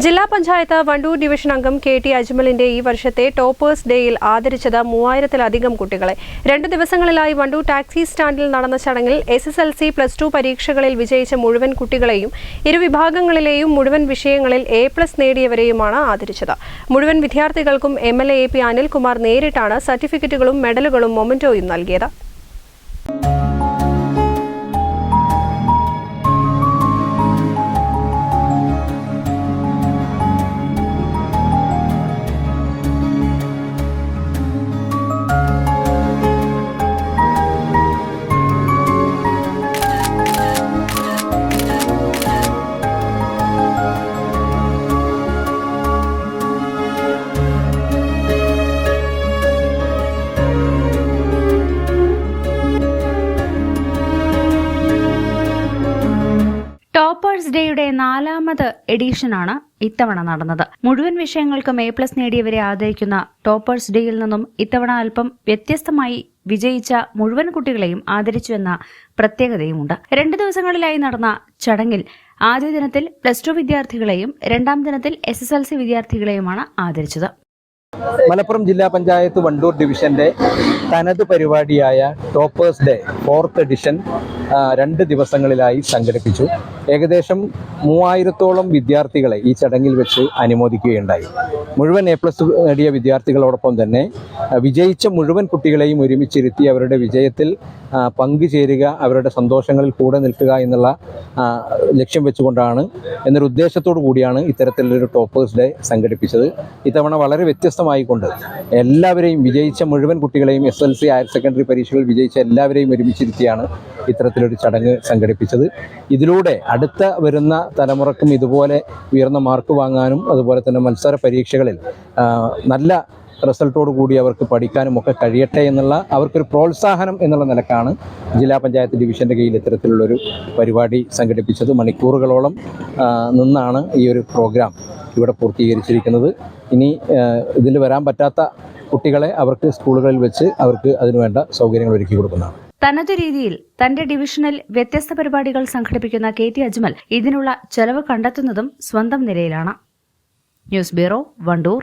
ജില്ലാ പഞ്ചായത്ത് വണ്ടൂർ ഡിവിഷൻ അംഗം K T അജ്മലിന്റെ ഈ വർഷത്തെ ടോപ്പേഴ്സ് ഡേയിൽ ആദരിച്ചത് മൂവായിരത്തിലധികം കുട്ടികളെ. രണ്ടു ദിവസങ്ങളിലായി വണ്ടൂർ ടാക്സി സ്റ്റാൻഡിൽ നടന്ന ചടങ്ങിൽ S S L C plus two പരീക്ഷകളിൽ വിജയിച്ച മുഴുവൻ കുട്ടികളെയും ഇരുവിഭാഗങ്ങളിലെയും മുഴുവൻ വിഷയങ്ങളിൽ എ പ്ലസ് നേടിയവരെയുമാണ് ആദരിച്ചത്. മുഴുവൻ വിദ്യാർത്ഥികൾക്കും M L A P Anilkumar നേരിട്ടാണ് സർട്ടിഫിക്കറ്റുകളും മെഡലുകളും മൊമെന്റോയും നൽകിയത്. ടോപ്പേഴ്സ് ഡേയുടെ നാലാമത് എഡിഷനാണ് ഇത്തവണ നടന്നത്. മുഴുവൻ വിഷയങ്ങൾക്കും എ പ്ലസ് നേടിയവരെ ആദരിക്കുന്ന ടോപ്പേഴ്സ് ഡേയിൽ നിന്നും ഇത്തവണ അല്പം വ്യത്യസ്തമായി വിജയിച്ച മുഴുവൻ കുട്ടികളെയും ആദരിച്ചു എന്ന പ്രത്യേകതയുമുണ്ട്. രണ്ട് ദിവസങ്ങളിലായി നടന്ന ചടങ്ങിൽ ആദ്യ ദിനത്തിൽ പ്ലസ് ടു വിദ്യാർത്ഥികളെയും രണ്ടാം ദിനത്തിൽ എസ് എസ് എൽ സി വിദ്യാർത്ഥികളെയുമാണ് ആദരിച്ചത്. മലപ്പുറം ജില്ലാ പഞ്ചായത്ത് വണ്ടൂർ ഡിവിഷന്റെ തനത് പരിപാടിയായ ടോപ്പേഴ്സ് ഡേ ഫോർത്ത് എഡിഷൻ രണ്ട് ദിവസങ്ങളിലായി സംഘടിപ്പിച്ചു. ഏകദേശം മൂവായിരത്തോളം വിദ്യാർത്ഥികളെ ഈ ചടങ്ങിൽ വെച്ച് അനുമോദിക്കുകയുണ്ടായി. മുഴുവൻ എ പ്ലസ് നേടിയ വിദ്യാർത്ഥികളോടൊപ്പം തന്നെ വിജയിച്ച മുഴുവൻ കുട്ടികളെയും ഒരുമിച്ചിരുത്തി അവരുടെ വിജയത്തിൽ പങ്കുചേരുക അവരുടെ സന്തോഷങ്ങളിൽ കൂടെ നിൽക്കുക എന്നുള്ള ലക്ഷ്യം വെച്ചുകൊണ്ടാണ് എന്നൊരു ഉദ്ദേശത്തോടു കൂടിയാണ് ഇത്തരത്തിലൊരു ടോപ്പേഴ്സ് ഡേ സംഘടിപ്പിച്ചത്. ഇത്തവണ വളരെ വ്യത്യസ്തമായിക്കൊണ്ട് എല്ലാവരെയും വിജയിച്ച മുഴുവൻ കുട്ടികളെയും S L C higher secondary പരീക്ഷകളിൽ വിജയിച്ച എല്ലാവരെയും ഒരുമിച്ചിരുത്തിയാണ് ഇത്തരത്തിലൊരു ചടങ്ങ് സംഘടിപ്പിച്ചത്. ഇതിലൂടെ അടുത്ത വരുന്ന തലമുറക്കും ഇതുപോലെ ഉയർന്ന മാർക്ക് വാങ്ങാനും അതുപോലെ തന്നെ മത്സര പരീക്ഷകളിൽ നല്ല റിസൾട്ടോട് കൂടി അവർക്ക് പഠിക്കാനും ഒക്കെ കഴിയട്ടെ എന്നുള്ള അവർക്കൊരു പ്രോത്സാഹനം എന്നുള്ള നിലക്കാണ് ജില്ലാ പഞ്ചായത്ത് ഡിവിഷന്റെ കീഴിൽ ഇത്തരത്തിലുള്ളൊരു പരിപാടി സംഘടിപ്പിച്ചത്. മണിക്കൂറുകളോളം നിന്നാണ് ഈ ഒരു പ്രോഗ്രാം ഇവിടെ പൂർത്തീകരിച്ചിരിക്കുന്നത്. ഇനി ഇതിൽ വരാൻ പറ്റാത്ത കുട്ടികളെ അവർക്ക് സ്കൂളുകളിൽ വെച്ച് അവർക്ക് അതിനുവേണ്ട സൗകര്യങ്ങൾ ഒരുക്കി കൊടുക്കുന്നതാണ്. തനതു രീതിയിൽ തന്റെ ഡിവിഷനിൽ വ്യത്യസ്ത പരിപാടികൾ സംഘടിപ്പിക്കുന്ന കെ ടി അജ്മൽ ഇതിനുള്ള ചെലവ് കണ്ടെത്തുന്നതും സ്വന്തം നിലയിലാണ്. News bureau Wandoor.